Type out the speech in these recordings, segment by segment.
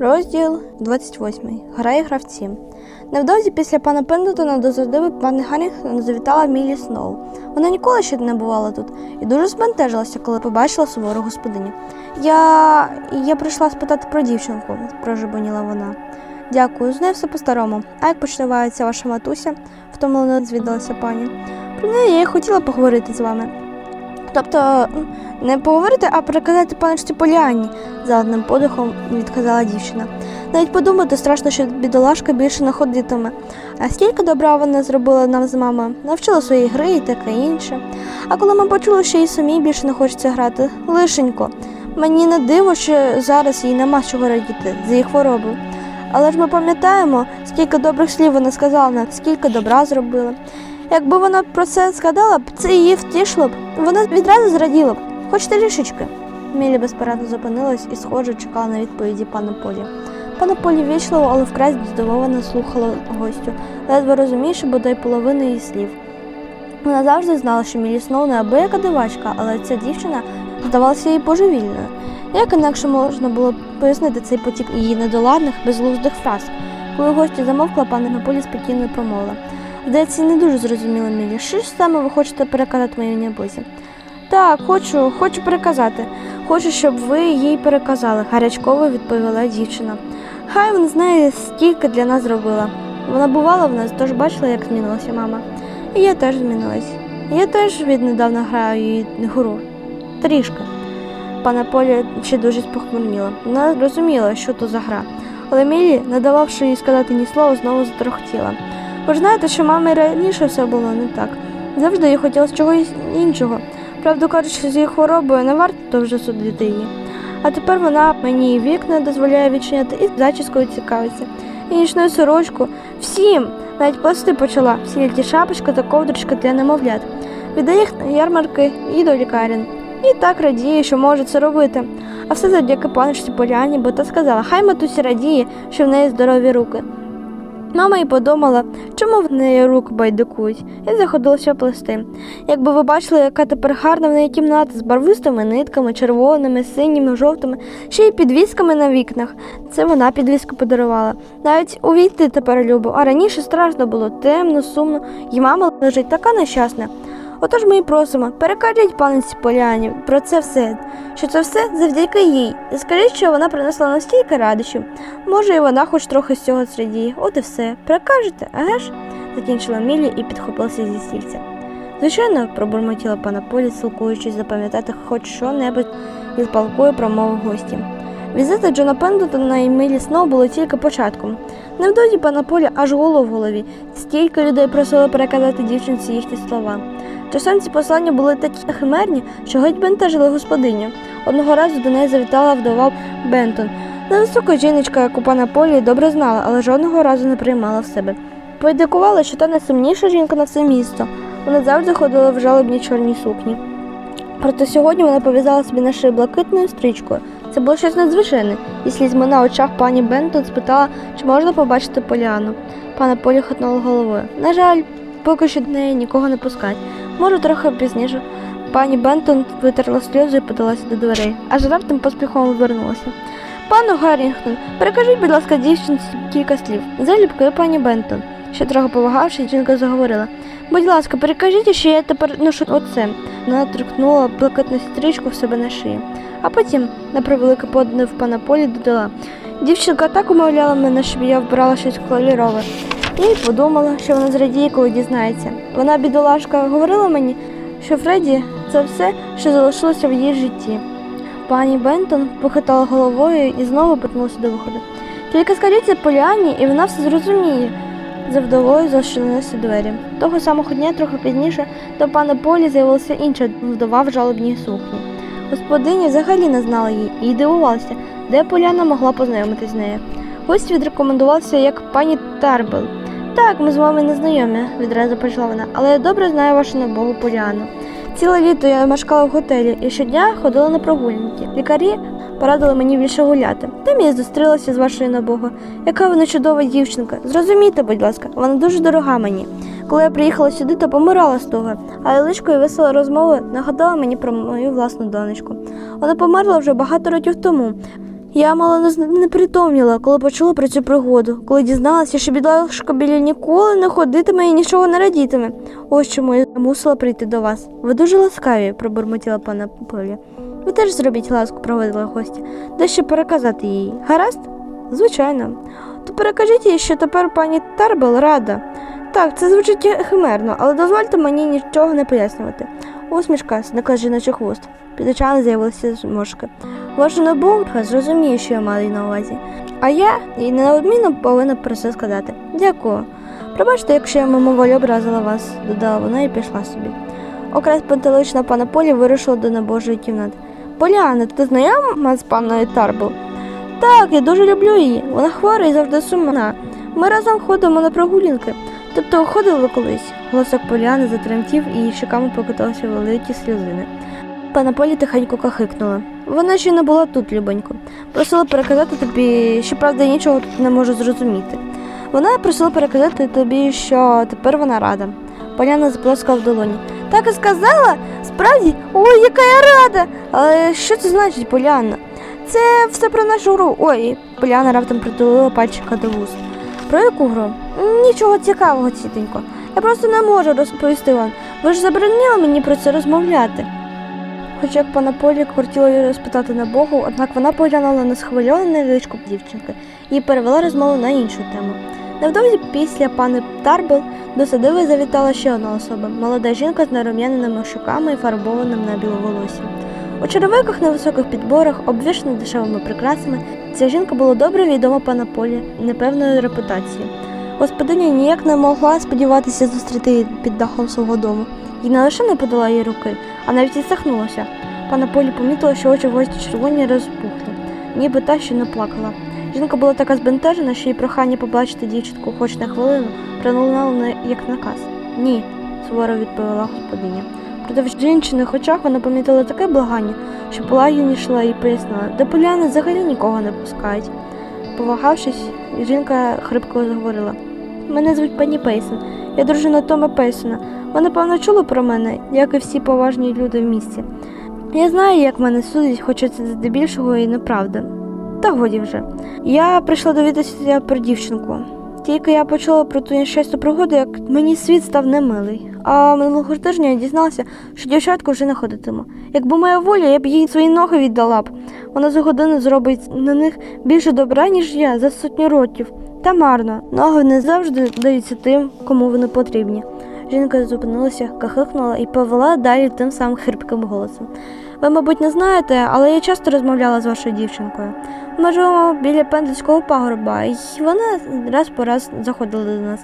Розділ 28. Грає гравці. Невдовзі після пана Пендletона до садиби пани Гаррінгтон завітала Мілі Сноу. Вона ніколи ще не бувала тут і дуже збентежилася, коли побачила сувору господиню. Я. я прийшла спитати про дівчинку, прожебоніла вона. Дякую, з нею все по-старому. А як почувається ваша матуся? втомлено звідалася пані. Про неї я хотіла поговорити з вами. Тобто, не поговорити, а переказати паночці Поліанні, за одним подихом відказала дівчина. Навіть подумати страшно, що бідолашка більше не ходитиме. А скільки добра вона зробила нам з мамою, навчила свої гри і таке інше. А коли ми почули, що їй самій більше не хочеться грати, лишенько. Мені не диво, що зараз їй нема чого радіти з її хворобою. Але ж ми пам'ятаємо, скільки добрих слів вона сказала скільки добра зробила. Якби вона про це згадала б, це її втішило б. Вона відразу зраділа б. Хочете рішечки? Мілі безпорадно зупинилась і, схоже, чекала на відповіді пана Полі. Пана Полі вічливо, але вкрай здивовано слухала гостю, ледве розуміючи бодай половину її слів. Вона завжди знала, що Мілі Сноу не абияка дивачка, але ця дівчина здавалася їй божевільною. Як інакше можна було пояснити цей потік її недоладних, безглуздих фраз? Коли гостя замовкла, пана Наполі спокійно промовила. Здається, не дуже зрозуміла Мілі. Що ж саме ви хочете переказати моїй небозі? Так, хочу, хочу переказати. Хочу, щоб ви їй переказали, гарячково відповіла дівчина. Хай вона знає, скільки для нас зробила. Вона бувала в нас, тож бачила, як змінилася мама. І я теж змінилась. Я теж віднедавна граю її гру. Трішки. Пана Поля ще дуже спохмурніла. Вона розуміла, що то за гра. Але Мілі, не дававши їй сказати ні слова, знову затрохтіла. Ви знаєте, що мамі раніше все було не так. Завжди їй хотілося чогось іншого. Правду кажучи, з її хворобою не варто вже судити її. А тепер вона мені і вікна дозволяє відчиняти, і зачіскою цікавиться, і нічною сорочку. Всім, навіть плести почала, всі ті шапочка та ковдрочка для немовлят. Віддає їх на ярмарки і до лікарень. І так радіє, що може це робити. А все завдяки паночці Поляні, бо та сказала, хай матусі радіє, що в неї здорові руки. Мама й подумала, чому в неї рук байдикують, і заходилася плести. Якби ви бачили, яка тепер гарна в неї кімната з барвистими нитками, червоними, синіми, жовтими, ще й підвісками на вікнах. Це вона підвіску подарувала. Навіть увійти тепер любо, а раніше страшно було темно, сумно, і мама лежить така нещасна. Отож ми і просимо, перекажіть паниці Поляні про це все, що це все завдяки їй. І скажіть, що вона принесла настільки радощів. Може, і вона хоч трохи з цього зрадіє. От і все. Перекажете, еге ж? закінчила Мілі і підхопилася зі стільця. Звичайно, пробурмотіла пана Полі, силкуючись запам'ятати хоч що-небудь із палкою промови гості. Візити Джона Пендлтона і Мілі Сноу були тільки початком. Невдовзі пана Полі аж гуло в голові. Стільки людей просили переказати дівчинці їхні слова. Часом ці послання були такі химерні, що геть бентежили господиню. Одного разу до неї завітала вдова Бентон. Невисока жіночка, яку пана Полі добре знала, але жодного разу не приймала в себе. Поідикувала, що та найсумніша жінка на все місто. Вона завжди ходила в жалобній чорній сукні. Проте сьогодні вона пов'язала собі на шию блакитною стрічкою. Це було щось надзвичайне, і слізьми на очах пані Бентон спитала, чи можна побачити Поліану. Пана Полі хитнула головою. На жаль, поки що до неї нікого не пускать. Може, трохи пізніше. Пані Бентон витерла сльози і подалася до дверей, аж раптом поспіхом повернулася. Пану Гаррінгтон, перекажіть, будь ласка, дівчинці кілька слів. Залюбки, пані Бентон. Ще трохи повагавши, жінка заговорила. Будь ласка, перекажіть, що я тепер ношу оце. Вона торкнула блакитну стрічку в себе на шиї. А потім, на превелике подив пана Полі, додала. Дівчинка так умовляла мене, щоб я вбрала щось кольорове. Я й подумала, що вона зрадіє, коли дізнається. Вона, бідолашка, говорила мені, що Фредді це все, що залишилося в її житті. Пані Бентон похитала головою і знову повернулася до виходу. Тільки скажіть це Поліані, і вона все зрозуміє. За вдовою зачинилися двері. Того самого дня, трохи пізніше, до пана Полі з'явилася інша вдова в жалобній сукні. Господиня взагалі не знала її і дивувалася, де Поляна могла познайомитись з нею. Гость відрекомендувався як пані Тарбел. Так, ми з вами не знайомі, відразу почала вона, але я добре знаю вашу небогу Поліану. Ціле літо я мешкала в готелі і щодня ходила на прогулянки. Лікарі порадили мені більше гуляти. Там я зустрілася з вашою набогою. Яка вона чудова дівчинка. Зрозумійте, будь ласка, вона дуже дорога мені. Коли я приїхала сюди, то помирала з того, а личко і весела розмова нагадала мені про мою власну донечку. Вона померла вже багато років тому. Я мало не притомніла, коли почула про цю пригоду, коли дізналася, що бідолашка біля ніколи не ходитиме і нічого не радітиме. Ось чому я мусила прийти до вас. Ви дуже ласкаві, пробурмотіла пана Поля. Ви теж зробіть ласку, проводила гостя, дещо переказати їй. Гаразд? Звичайно. То перекажіть їй, що тепер пані Тарбел рада. Так, це звучить химерно, але дозвольте мені нічого не пояснювати. Усмішка зникла жіночий хвост. Під очами з'явилися зморшки. Ваша набувка зрозуміє, що я маю на увазі. А я їй неодмінно повинна про це сказати. Дякую. Пробачте, якщо я мимоволі образила вас, додала вона і пішла собі. Окрай пантелична пана Полі вирушила до небожої кімнати. Поляна, ти знайома з паною Тарбл? Так, я дуже люблю її. Вона хвора і завжди сумна. Ми разом ходимо на прогулянки. Тобто ходили колись. Голосок Поляни затремтів і щоками покоталися великі сльозини. Пана Полі тихенько кахикнула. Вона ще не була тут, любонько. Просила переказати тобі, що правда я нічого тут не можу зрозуміти. Вона просила переказати тобі, що тепер вона рада. Поляна заплескала в долоні. Так і сказала? Справді? Ой, яка я рада! Але що це значить, Поляна? Це все про нашу гру. Ой, Поляна раптом притулила пальчика до вуст. Про яку гру? Нічого цікавого, тітенько. Я просто не можу розповісти вам. Ви ж заборонили мені про це розмовляти. Хоч як пана Полі хотіла її розпитати на Богу, однак вона поглянула на схвильоване личко дівчинки і перевела розмову на іншу тему. Невдовзі після пани Тарбел до садиви завітала ще одна особа молода жінка з нарум'яненими щоками і фарбованим на біловолоссі. У черевиках на високих підборах, обвішана дешевими прикрасами, ця жінка була добре відома пана Полі непевною репутацією. Господиня ніяк не могла сподіватися зустріти її під дахом свого дому. І не лише не подала їй руки, а навіть і сахнулася. Пана Полі помітила, що очі гості червоні розпухли, ніби та, що не плакала. Жінка була така збентежена, що її прохання побачити дівчинку хоч на хвилину пролунало на- як наказ. Ні, суворо відповіла господиня. Проте в жінчиних очах вона помітила таке благання, що полагіднішла і пояснила, до поляни взагалі нікого не пускають. Повагавшись, жінка хрипко заговорила. Мене звуть пані Пейсон, я дружина Тома Пейсона. Ви, напевно, чули про мене, як і всі поважні люди в місті. Я знаю, як мене судять, хоча це здебільшого і неправда. Та годі вже. Я прийшла довідатися про дівчинку. Тільки я почула про ту нещасту пригоду, як мені світ став немилий. А минулого тижня я дізналася, що дівчатку вже не ходитиму. Якби моя воля, я б їй свої ноги віддала б. Вона за годину зробить на них більше добра, ніж я за сотню років. Та марно, ноги не завжди даються тим, кому вони потрібні. Жінка зупинилася, кахикнула і повела далі тим самим хрипким голосом. Ви, мабуть, не знаєте, але я часто розмовляла з вашою дівчинкою. Ми живемо біля пендлівського пагорба, і вона раз по раз заходила до нас.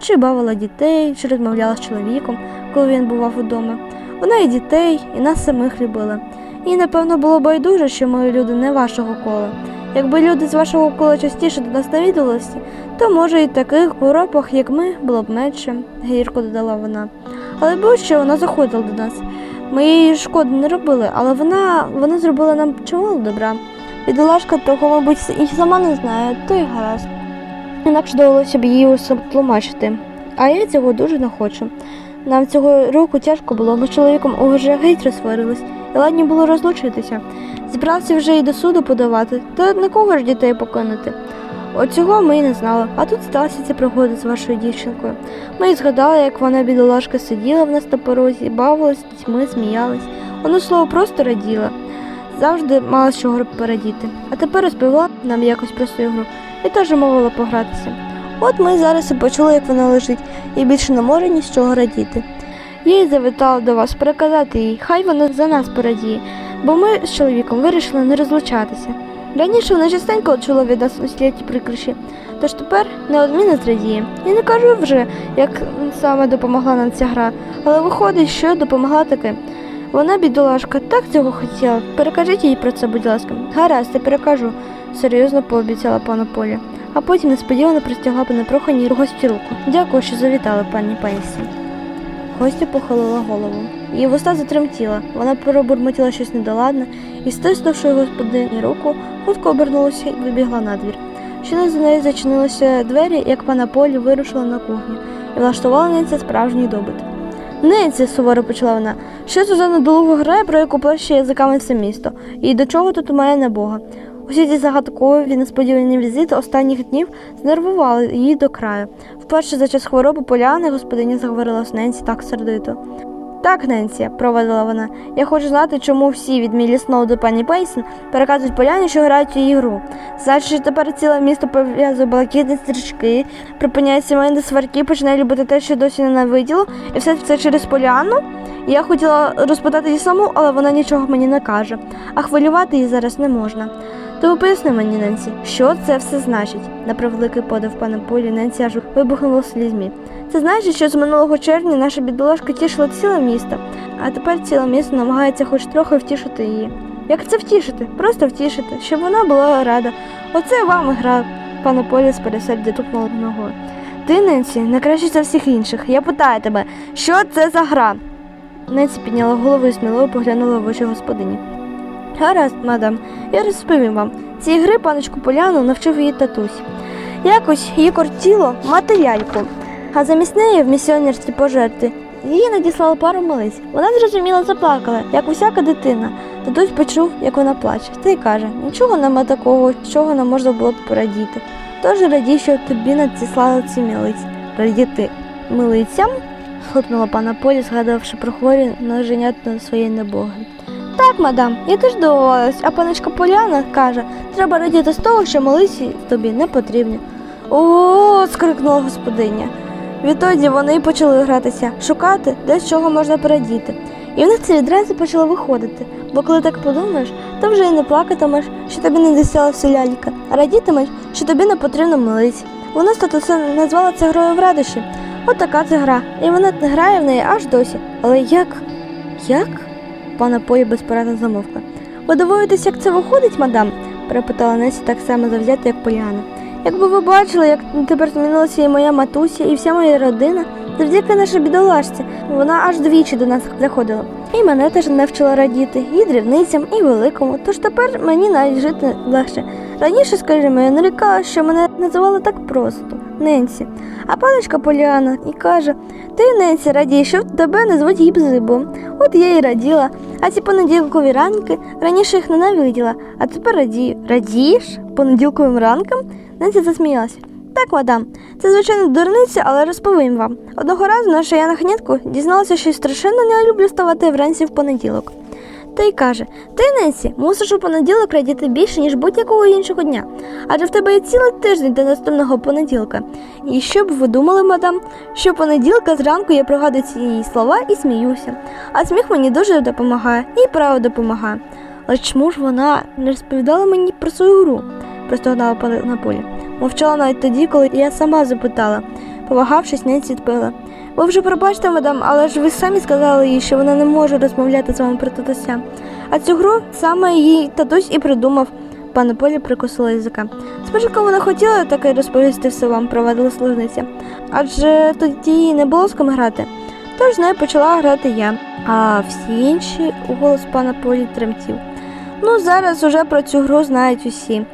Чи бавила дітей, чи розмовляла з чоловіком, коли він бував удома. Вона і дітей, і нас самих любила. І, напевно, було байдуже, що ми люди не вашого кола. Якби люди з вашого кола частіше до нас навідувалися, то може і таких коропах, як ми, було б менше, гірко додала вона. Але будь-що вона заходила до нас. Ми їй шкоди не робили, але вона, вона зробила нам чимало добра. Бідолашка того, мабуть, і сама не знає, то й гаразд. Інакше довелося б її усе тлумачити. А я цього дуже не хочу. Нам цього року тяжко було, ми з чоловіком уже геть розсварились, і ладні було розлучитися. Зібрався вже і до суду подавати, та на кого ж дітей покинути. От цього ми й не знали, а тут сталася ця пригода з вашою дівчинкою. Ми й згадали, як вона бідолашка сиділа в нас на порозі, бавилась, дітьми, сміялась. Воно слово просто раділа. Завжди мала з чого порадіти. А тепер розповіла нам якось про свою гру і теж мовила погратися. От ми зараз і почули, як вона лежить, і більше не може ні з чого радіти. Я й завітала до вас переказати їй, хай вона за нас порадіє, бо ми з чоловіком вирішили не розлучатися. Раніше вона частенько чула від нас усілякі прикриші, тож тепер неодмінно зрадіє. Я не кажу вже, як саме допомогла нам ця гра, але виходить, що допомогла таки. Вона, бідолашка, так цього хотіла. Перекажіть їй про це, будь ласка. Гаразд, я перекажу, серйозно пообіцяла пана Поля, а потім несподівано простягла по непроханій гості руку. Дякую, що завітали, пані Пенсі. Гостя похилила голову. Її вуста затремтіла. Вона пробурмотіла щось недоладне і, стиснувши господині руку, хутко обернулася і вибігла на двір. Щойно за нею зачинилися двері, як пана Полі вирушила на кухню і влаштувала Ненці справжній добит. Ненці, суворо почала вона, що це за недолуга грає, про яку плеще язиками все місто, і до чого тут у мене Бога? Усі ці загадкові несподівані візити останніх днів знервували її до краю. Вперше за час хвороби Поляни господиня заговорила з Ненсі так сердито. Так, Ненсі, провадила вона. Я хочу знати, чому всі від Мілі Сноу до пані Пейсон переказують Поляні, що грають у її гру. Значить, що тепер ціле місто пов'язує балакітні стрічки, припиняє сімейні сварки, починає любити те, що досі ненавиділо, і все це через Поляну. Я хотіла розпитати її саму, але вона нічого мені не каже, а хвилювати її зараз не можна. Тому поясни мені, Ненсі, що це все значить? На превеликий подив пана Полі Ненсі аж вибухнула слізьмі. Це значить, що з минулого червня наша бідолашка тішила ціле місто, а тепер ціле місто намагається хоч трохи втішити її. Як це втішити? Просто втішити, щоб вона була рада. Оце вам гра, пане Полі з пересердя тупнула ногою. Ти, Ненсі, не краще за всіх інших. Я питаю тебе, що це за гра? Ненсі підняла голову і сміливо поглянула в очі господині. Гаразд, мадам, я розповім вам. Цієї гри паночку Поляну навчив її татусь. Якось їй кортіло мати ляльку, а замість неї в місіонерські пожерти її надіслали пару милиць. Вона зрозуміло заплакала, як усяка дитина. Татусь почув, як вона плаче, та й каже: нічого нема такого, чого не можна було б порадіти. Тож радій, що тобі надіслали ці милиці. Радіти милицям? схлипнула пана Полі, згадавши про хворі на своєї небоги. Так, мадам, я теж дивувалась, а паночка Поляна каже, треба радіти з того, що малиці тобі не потрібні. О, скрикнула господиня. Відтоді вони й почали гратися, шукати, де з чого можна порадіти. І в них це відразу почало виходити, бо коли так подумаєш, то вже й не плакатимеш, що тобі не дісталася лялька, а радітимеш, що тобі не потрібно милиць. Вона з назвала це грою в радощі. От така це гра, і вона грає в неї аж досі. Але як? Як? Пана Полі безпорадно замовкла. Ви дивуєтесь, як це виходить, мадам? перепитала Несі так само завзято, як Поліана. Якби ви бачили, як тепер змінилася і моя матуся, і вся моя родина, завдяки нашій бідолашці, вона аж двічі до нас заходила. І мене теж навчила радіти, і дрібницям, і великому, тож тепер мені навіть жити легше. Раніше, скажімо, я нарікала, що мене називали так просто Ненсі. А паночка Поліана і каже: Ти, Ненсі, радій, що тебе не звуть гібзибом. От я і раділа. А ці понеділкові ранки раніше їх ненавиділа, а тепер радію. Радієш? Понеділковим ранком? Ненсі засміялася. Так, мадам, це звичайно дурниця, але розповім вам. Одного разу наша Яна Хнітку дізналася, що страшенно не люблю вставати вранці в понеділок. Та й каже: Ти, Ненсі, мусиш у понеділок радіти більше, ніж будь-якого іншого дня. Адже в тебе є цілий тиждень до наступного понеділка. І що б ви думали, мадам, що понеділка зранку я пригадую ці її слова і сміюся. А сміх мені дуже допомагає і право допомагає. Але чому ж вона не розповідала мені про свою гру? Простогнала пана полі. Мовчала навіть тоді, коли я сама запитала. Повагавшись, Ненсі відповіла. Ви вже пробачте, мадам, але ж ви самі сказали їй, що вона не може розмовляти з вами про татуся. А цю гру саме її татусь і придумав. Пане Полі прикусила язика. Спочатку вона хотіла таке розповісти все вам, провадила служниця. Адже тоді їй не було з ким грати. Тож з нею почала грати я, а всі інші голос пана Полі тремтів. Ну, зараз уже про цю гру знають усі.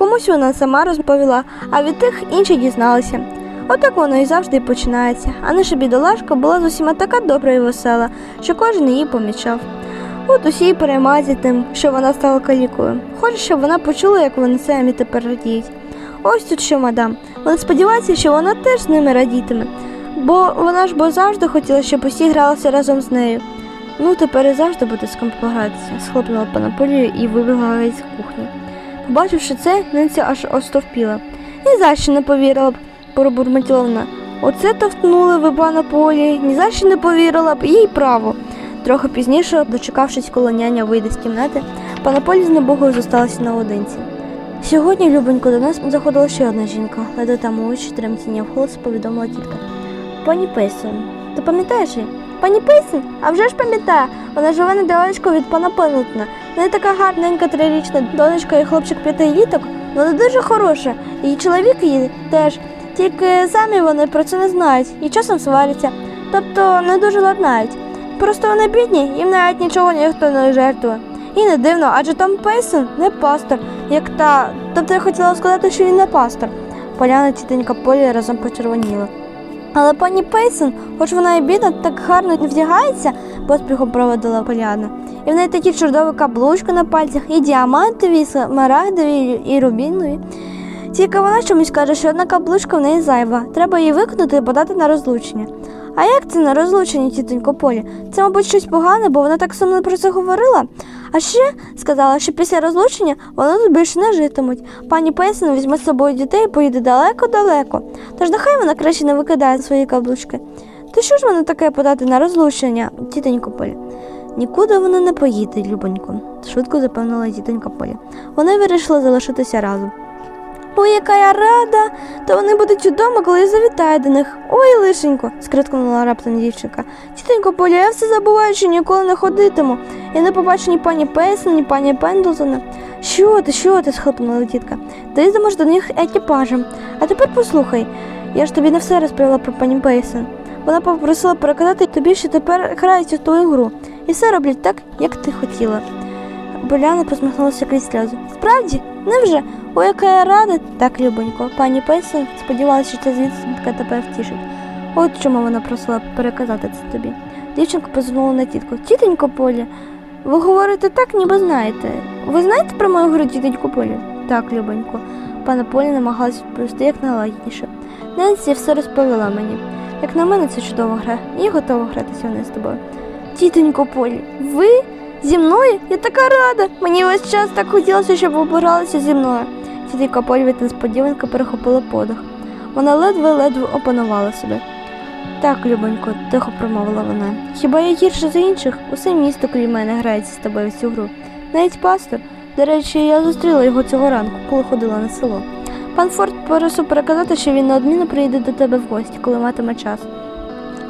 Комусь вона сама розповіла, а від тих інші дізналися. Отак воно і завжди і починається. А наша бідолашка була з усіма така добра і весела, що кожен її помічав. От усі й переймаються тим, що вона стала калікою. Хоче, щоб вона почула, як вони самі тепер радіють. Ось тут що, мадам. Вони сподіваються, що вона теж з ними радітиме. Бо вона ж бо завжди хотіла, щоб усі гралися разом з нею. Ну, тепер і завжди буде з ким погратися, схлопнула пана Полію і вибігла з кухні. Побачивши це, Ненці аж остовпіла. Ні за що не повірила б, пробурмотіла вона. Оце товтнули ви пана Полі, ні за що не повірила б, їй право. Трохи пізніше, дочекавшись, коли няня вийде з кімнати, пана Полі з небогою зосталася наодинці. Сьогодні, любонько, до нас заходила ще одна жінка, ледве там очі тремтіння вголос повідомила тітка. Пані Пейсон, ти пам'ятаєш? Пані Пейсон? А вже ж пам'ятаю, вона живе недалечко від пана Пендлтона. В неї така гарненька трирічна донечка і хлопчик п'яти літок, вона дуже хороша. І чоловік її теж. Тільки самі вони про це не знають і часом сваряться, тобто не дуже ладнають. Просто вони бідні, їм навіть нічого ніхто не жертвує. І не дивно, адже Том Пейсон не пастор, як та. Тобто я хотіла сказати, що він не пастор. Поляна тітенька Полі разом почервоніла. Але пані Пейсон, хоч вона і бідна, так гарно вдягається, поспіхом проводила Поляна. І в неї такі чудові каблучки на пальцях, і діамантові, і смарагдові, і рубінові. Тільки вона чомусь каже, що одна каблучка в неї зайва. Треба її виконати і подати на розлучення. А як це на розлученні, тітонько Полі? Це, мабуть, щось погане, бо вона так сумно про це говорила. А ще сказала, що після розлучення вони тут більше не житимуть. Пані Пейсон візьме з собою дітей і поїде далеко-далеко. Тож нехай вона краще не викидає свої каблучки. То що ж воно таке подати на розлучення, тітонько Полі? Нікуди вона не поїде, любонько, швидко запевнила тітонька Полі. Вони вирішили залишитися разом. Ой, яка я рада, то вони будуть удома, коли я завітаю до них. Ой, лишенько, скриткнула раптом дівчинка. Тітонько Поля, я все забуваю, що ніколи не ходитиму. Я не побачу ні пані Пейсон, ні пані Пендлтона. Що ти, що ти? схлипнула тітка. Ти йдемо до них екіпажем. А тепер послухай, я ж тобі не все розповіла про пані Пейсон. Вона попросила переказати тобі, що тепер грають у твою гру. І все роблять так, як ти хотіла. Боляна посміхнулася крізь сльози. Справді? Невже? Ой, яка я рада, так, любонько. Пані Пейсон сподівалася, що ця звістка тебе втішить. От чому вона просила переказати це тобі. Дівчинка позирнула на тітку. Тітонько Полі, ви говорите так, ніби знаєте. Ви знаєте про мою гру тітонько Полі? Так, любонько. Пана Полі намагалась відповісти як найлагідніше. Ненсі все розповіла мені. Як на мене, це чудова гра. І готова гратися в неї з тобою. Тітонько Полі, ви зі мною? Я така рада. Мені весь час так хотілося, щоб ви обиралися зі мною. Тітонька Полі від несподіванки перехопила подих. Вона ледве-ледве опанувала себе. Так, Любонько, тихо промовила вона. Хіба я гірше за інших? Усе місто крім мене грається з тобою в цю гру. Навіть пастор. До речі, я зустріла його цього ранку, коли ходила на село. Пан Форд просив переказати, що він неодмінно приїде до тебе в гості, коли матиме час.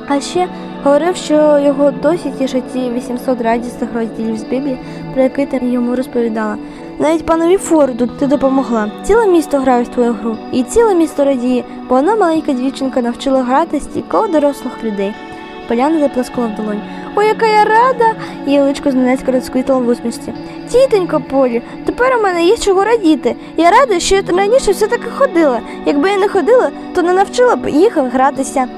А ще говорив, що його досі тішать ті 800 радісних розділів з Біблії, про які ти йому розповідала. Навіть панові Форду ти допомогла. Ціле місто грає в твою гру, і ціле місто радіє, бо одна маленька дівчинка навчила грати стільки дорослих людей. Поляна заплескала в долонь. Ой, яка я рада! Її личко зненацька розквітла в усмішці. Тітонько Полі, тепер у мене є чого радіти. Я рада, що я раніше все таки ходила. Якби я не ходила, то не навчила б їх гратися.